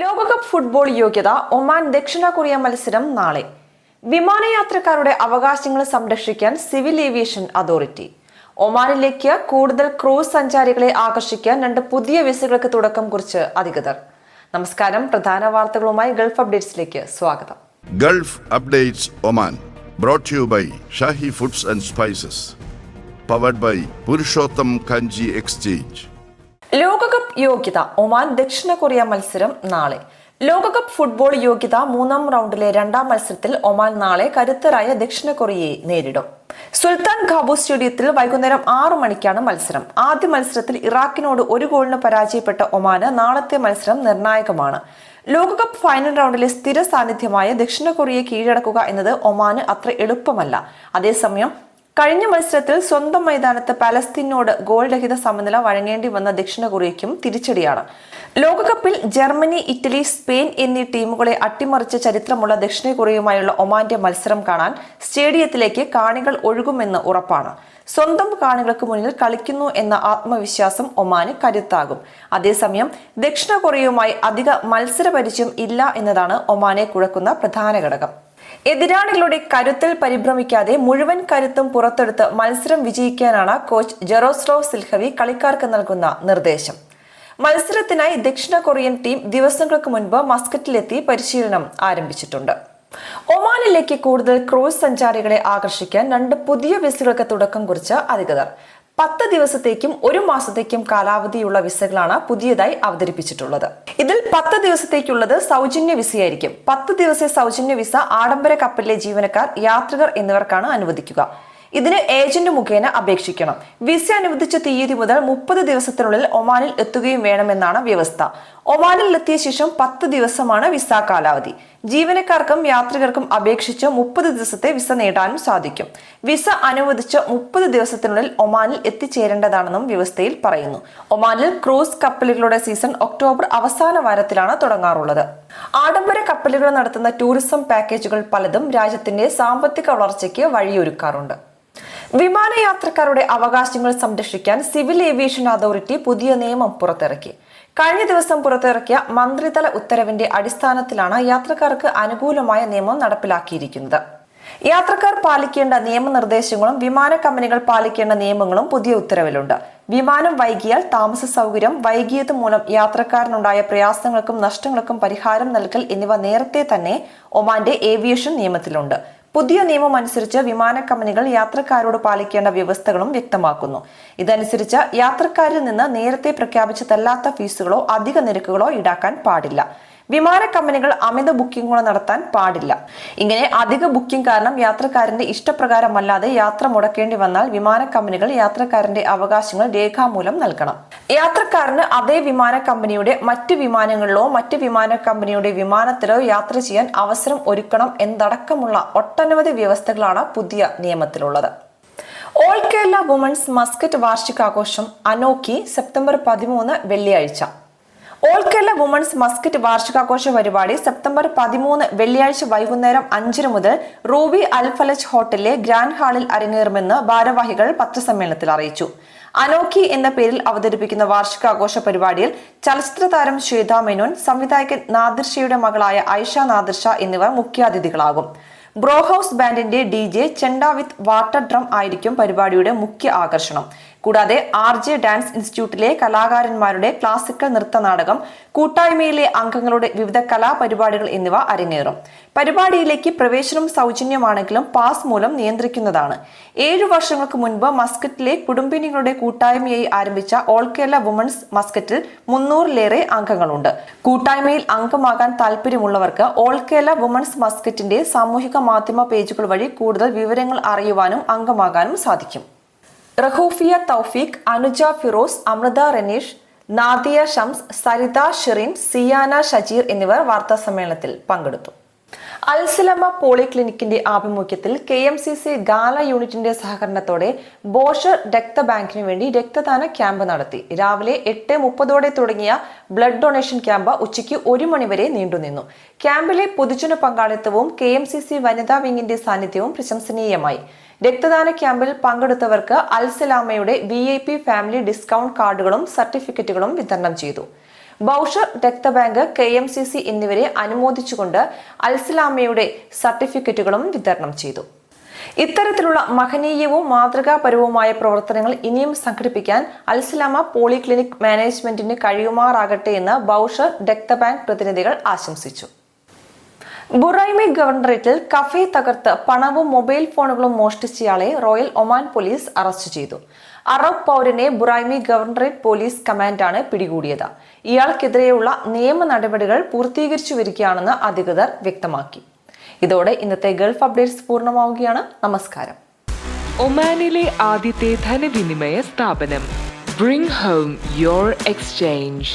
ലോകകപ്പ് ഫുട്ബോൾ യോഗ്യത ഒമാൻ ദക്ഷിണ കൊറിയ മത്സരം നാളെ. വിമാനയാത്രക്കാരുടെ അവകാശങ്ങൾ സംരക്ഷിക്കാൻ സിവിൽ ഏവിയേഷൻ അതോറിറ്റി. ഒമാനിലേക്ക് കൂടുതൽ ക്രൂസ് സഞ്ചാരികളെ ആകർഷിക്കാൻ രണ്ട് പുതിയ വിസകൾക്ക് തുടക്കം കുറിച്ച് അധികൃതർ. നമസ്കാരം പ്രധാന വാർത്തകളുമായി ഗൾഫ് അപ്ഡേറ്റ്സിലേക്ക് സ്വാഗതം. Gulf Updates Oman brought you by Shahi Foods and Spices powered by Purushottam Kanji Exchange. ലോകകപ്പ് യോഗ്യത ഒമാൻ ദക്ഷിണ കൊറിയ മത്സരം നാളെ. ലോകകപ്പ് ഫുട്ബോൾ യോഗ്യത മൂന്നാം റൗണ്ടിലെ രണ്ടാം മത്സരത്തിൽ ഒമാൻ നാളെ കരുത്തരായ ദക്ഷിണ കൊറിയയെ നേരിടും. സുൽത്താൻ ഖാബു സ്റ്റേഡിയത്തിൽ വൈകുന്നേരം ആറു മണിക്കാണ് മത്സരം. ആദ്യ മത്സരത്തിൽ ഇറാഖിനോട് ഒരു ഗോളിന് പരാജയപ്പെട്ട ഒമാന് നാളത്തെ മത്സരം നിർണായകമാണ്. ലോകകപ്പ് ഫൈനൽ റൗണ്ടിലെ സ്ഥിര സാന്നിധ്യമായ ദക്ഷിണ കൊറിയയെ കീഴടക്കുക എന്നത് ഒമാന് അത്ര എളുപ്പമല്ല. അതേസമയം കഴിഞ്ഞ മത്സരത്തിൽ സ്വന്തം മൈതാനത്ത് പലസ്തീനോട് ഗോൾ രഹിത സമനില വഴങ്ങേണ്ടി വന്ന ദക്ഷിണ കൊറിയയ്ക്കും തിരിച്ചടിയാണ്. ലോകകപ്പിൽ ജർമ്മനി ഇറ്റലി സ്പെയിൻ എന്നീ ടീമുകളെ അട്ടിമറിച്ച ചരിത്രമുള്ള ദക്ഷിണ കൊറിയയുമായുള്ള ഒമാന്റെ മത്സരം കാണാൻ സ്റ്റേഡിയത്തിലേക്ക് കാണികൾ ഒഴുകുമെന്ന് ഉറപ്പാണ്. സ്വന്തം കാണികൾക്ക് മുന്നിൽ കളിക്കുന്നു എന്ന ആത്മവിശ്വാസം ഒമാന് കരുത്താകും. അതേസമയം ദക്ഷിണ കൊറിയയുമായി അധിക മത്സരപരിചയം ഇല്ല എന്നതാണ് ഒമാനെ കുഴക്കുന്ന പ്രധാന ഘടകം. എതിരാളികളുടെ കരുത്തിൽ പരിഭ്രമിക്കാതെ മുഴുവൻ കരുത്തും പുറത്തെടുത്ത് മത്സരം വിജയിക്കാനാണ് കോച്ച് ജെറോസ്ലോവ് സിൽഹവി കളിക്കാർക്ക് നൽകുന്ന നിർദ്ദേശം. മത്സരത്തിനായി ദക്ഷിണ കൊറിയൻ ടീം ദിവസങ്ങൾക്ക് മുൻപ് മസ്കറ്റിലെത്തി പരിശീലനം ആരംഭിച്ചിട്ടുണ്ട്. ഒമാനിലേക്ക് കൂടുതൽ ക്രൂസ് സഞ്ചാരികളെ ആകർഷിക്കാൻ രണ്ട് പുതിയ വിസകൾക്ക് തുടക്കം കുറിച്ച് അധികൃതർ. പത്ത് ദിവസത്തേക്കും ഒരു മാസത്തേക്കും കാലാവധിയുള്ള വിസകളാണ് പുതിയതായി അവതരിപ്പിച്ചിട്ടുള്ളത്. ഇതിൽ പത്ത് ദിവസത്തേക്കുള്ളത് സൗജന്യ വിസയായിരിക്കും. പത്ത് ദിവസത്തെ സൗജന്യ വിസ ആഡംബര കപ്പലിലെ ജീവനക്കാർ യാത്രികർ എന്നിവർക്കാണ് അനുവദിക്കുക. ഇതിന് ഏജന്റ് മുഖേന അപേക്ഷിക്കണം. വിസ അനുവദിച്ച തീയതി മുതൽ മുപ്പത് ദിവസത്തിനുള്ളിൽ ഒമാനിൽ എത്തുകയും വേണമെന്നാണ് വ്യവസ്ഥ. ഒമാനിൽ എത്തിയ ശേഷം പത്ത് ദിവസമാണ് വിസ കാലാവധി. ജീവനക്കാർക്കും യാത്രികർക്കും അപേക്ഷിച്ച് മുപ്പത് ദിവസത്തെ വിസ നേടാനും സാധിക്കും. വിസ അനുവദിച്ച് മുപ്പത് ദിവസത്തിനുള്ളിൽ ഒമാനിൽ എത്തിച്ചേരേണ്ടതാണെന്നും വ്യവസ്ഥയിൽ പറയുന്നു. ഒമാനിൽ ക്രൂസ് കപ്പലുകളുടെ സീസൺ ഒക്ടോബർ അവസാന വാരത്തിലാണ് തുടങ്ങാറുള്ളത്. ആഡംബര കപ്പലുകൾ നടത്തുന്ന ടൂറിസം പാക്കേജുകൾ പലതും രാജ്യത്തിന്റെ സാമ്പത്തിക വളർച്ചയ്ക്ക് വഴിയൊരുക്കാറുണ്ട്. വിമാനയാത്രക്കാരുടെ അവകാശങ്ങൾ സംരക്ഷിക്കാൻ സിവിൽ ഏവിയേഷൻ അതോറിറ്റി പുതിയ നിയമം പുറത്തിറക്കി. കഴിഞ്ഞ ദിവസം പുറത്തിറക്കിയ മന്ത്രിതല ഉത്തരവിന്റെ അടിസ്ഥാനത്തിലാണ് യാത്രക്കാർക്ക് അനുകൂലമായ നിയമം നടപ്പിലാക്കിയിരിക്കുന്നത്. യാത്രക്കാർ പാലിക്കേണ്ട നിയമനിർദ്ദേശങ്ങളും വിമാന കമ്പനികൾ പാലിക്കേണ്ട നിയമങ്ങളും പുതിയ ഉത്തരവിലുണ്ട്. വിമാനം വൈകിയാൽ താമസ സൗകര്യം വൈകിയത് മൂലം യാത്രക്കാരനുണ്ടായ പ്രയാസങ്ങൾക്കും നഷ്ടങ്ങൾക്കും പരിഹാരം നൽകൽ എന്നിവ നേരത്തെ തന്നെ ഒമാന്റെ ഏവിയേഷൻ നിയമത്തിലുണ്ട്. പുതിയ നിയമം അനുസരിച്ച് വിമാന കമ്പനികൾ യാത്രക്കാരോട് പാലിക്കേണ്ട വ്യവസ്ഥകളും വ്യക്തമാക്കുന്നു. ഇതനുസരിച്ച് യാത്രക്കാരിൽ നിന്ന് നേരത്തെ പ്രഖ്യാപിച്ചതല്ലാത്ത ഫീസുകളോ അധിക നിരക്കുകളോ ഈടാക്കാൻ പാടില്ല. വിമാന കമ്പനികൾ അമിത ബുക്കിംഗുകൾ നടത്താൻ പാടില്ല. ഇങ്ങനെ അധിക ബുക്കിംഗ് കാരണം യാത്രക്കാരന്റെ ഇഷ്ടപ്രകാരമല്ലാതെ യാത്ര മുടക്കേണ്ടി വന്നാൽ വിമാന കമ്പനികൾ യാത്രക്കാരന്റെ അവകാശങ്ങൾ രേഖാമൂലം നൽകണം. യാത്രക്കാരന് അതേ വിമാന കമ്പനിയുടെ മറ്റ് വിമാനങ്ങളിലോ മറ്റ് വിമാന കമ്പനിയുടെ വിമാനത്തിലോ യാത്ര ചെയ്യാൻ അവസരം ഒരുക്കണം എന്നടക്കമുള്ള ഒട്ടനവധി വ്യവസ്ഥകളാണ് പുതിയ നിയമത്തിലുള്ളത്. ഓൾ കേരള വുമൺസ് മസ്കറ്റ് വാർഷികാഘോഷം അനോക്കി സെപ്റ്റംബർ പതിമൂന്ന് വെള്ളിയാഴ്ച. ഓൾ കേരള വുമൺസ് മസ്കറ്റ് വാർഷികാഘോഷ പരിപാടി സെപ്റ്റംബർ പതിമൂന്ന് വെള്ളിയാഴ്ച വൈകുന്നേരം അഞ്ചിന് മുതൽ റൂബി അൽഫലജ് ഹോട്ടലിലെ ഗ്രാൻഡ് ഹാളിൽ അരങ്ങേറുമെന്ന് ഭാരവാഹികൾ പത്രസമ്മേളനത്തിൽ അറിയിച്ചു. അനോഖി എന്ന പേരിൽ അവതരിപ്പിക്കുന്ന വാർഷികാഘോഷ പരിപാടിയിൽ ചലച്ചിത്ര താരം ശ്വേത മേനോൻ സംവിധായകൻ നാദിർഷയുടെ മകളായ ഐഷ നാദിർഷ എന്നിവർ മുഖ്യാതിഥികളാകും. Bro House ബാൻഡിന്റെ D J chenda with water drum ആയിരിക്കും പരിപാടിയുടെ മുഖ്യ ആകർഷണം. കൂടാതെ ആർ ജെ ഡാൻസ് ഇൻസ്റ്റിറ്റ്യൂട്ടിലെ കലാകാരന്മാരുടെ ക്ലാസിക്കൽ നൃത്തനാടകം കൂട്ടായ്മയിലെ അംഗങ്ങളുടെ വിവിധ കലാപരിപാടികൾ എന്നിവ അരങ്ങേറും. പരിപാടിയിലേക്ക് പ്രവേശനം സൗജന്യമാണെങ്കിലും പാസ് മൂലം നിയന്ത്രിക്കുന്നതാണ്. ഏഴു വർഷങ്ങൾക്ക് മുൻപ് മസ്കറ്റിലെ കുടുംബിനികളുടെ കൂട്ടായ്മയായി ആരംഭിച്ച ഓൾ കേരള വുമൺസ് മസ്കറ്റിൽ മുന്നൂറിലേറെ അംഗങ്ങളുണ്ട്. കൂട്ടായ്മയിൽ അംഗമാകാൻ താല്പര്യമുള്ളവർക്ക് ഓൾ കേരള വുമൺസ് മസ്കറ്റിന്റെ സാമൂഹിക മാധ്യമ പേജുകൾ വഴി കൂടുതൽ വിവരങ്ങൾ അറിയുവാനും അംഗമാകാനും സാധിക്കും. റഹൂഫിയ തൗഫീഖ് അനുജ ഫിറോസ് അമൃത റനീഷ് നാദിയ ഷംസ് സരിത ഷിറിൻ സിയാന ഷജീർ എന്നിവർ വാർത്താ സമ്മേളനത്തിൽ പങ്കെടുത്തു. അൽസലമ പോളിക്ലിനിക്കിന്റെ ആഭിമുഖ്യത്തിൽ K M C C Ghala യൂണിറ്റിന്റെ സഹകരണത്തോടെ ബോഷർ രക്തബാങ്കിനു വേണ്ടി രക്തദാന ക്യാമ്പ് നടത്തി. രാവിലെ എട്ട് മുപ്പതോടെ തുടങ്ങിയ ബ്ലഡ് ഡൊണേഷൻ ക്യാമ്പ് ഉച്ചയ്ക്ക് ഒരു മണിവരെ നീണ്ടുനിന്നു. ക്യാമ്പിലെ പൊതുജന പങ്കാളിത്തവും കെ എം സി സി വനിതാ വിങ്ങിന്റെ സാന്നിധ്യവും പ്രശംസനീയമായി. രക്തദാന ക്യാമ്പിൽ പങ്കെടുത്തവർക്ക് അൽസലാമയുടെ V I P family discount കാർഡുകളും സർട്ടിഫിക്കറ്റുകളും വിതരണം ചെയ്തു. ബൌഷർ രക്തബാങ്ക് കെ എം സി സി എന്നിവരെ അനുമോദിച്ചുകൊണ്ട് അൽസലാമയുടെ സർട്ടിഫിക്കറ്റുകളും വിതരണം ചെയ്തു. ഇത്തരത്തിലുള്ള മഹനീയവും മാതൃകാപരവുമായ പ്രവർത്തനങ്ങൾ ഇനിയും സംഘടിപ്പിക്കാൻ അൽസലാമ പോളിക്ലിനിക് മാനേജ്മെന്റിന് കഴിയുമാറാകട്ടെ എന്ന് ബൌഷർ രക്തബാങ്ക് പ്രതിനിധികൾ ആശംസിച്ചു. ബുറൈമി ഗവർണറേറ്റിൽ കഫേ തകർത്ത് പണവും മൊബൈൽ ഫോണുകളും മോഷ്ടിച്ചയാളെ റോയൽ ഒമാൻ പോലീസ് അറസ്റ്റ് ചെയ്തു. അറബ് പൗരനെ ബുറൈമി ഗവർണറേറ്റ് പോലീസ് കമാൻഡാണ് പിടികൂടിയത്. ഇയാൾക്കെതിരെയുള്ള നിയമ നടപടികൾ പൂർത്തീകരിച്ചു വരികയാണെന്ന് അധികൃതർ വ്യക്തമാക്കി. ഇതോടെ ഇന്നത്തെ ഗൾഫ് അപ്ഡേറ്റ്സ് പൂർണമാവുകയാണ്. നമസ്കാരം. ഒമാനിലെ ആദ്യത്തെ ധനവിനിമയ സ്ഥാപനം. Bring home your exchange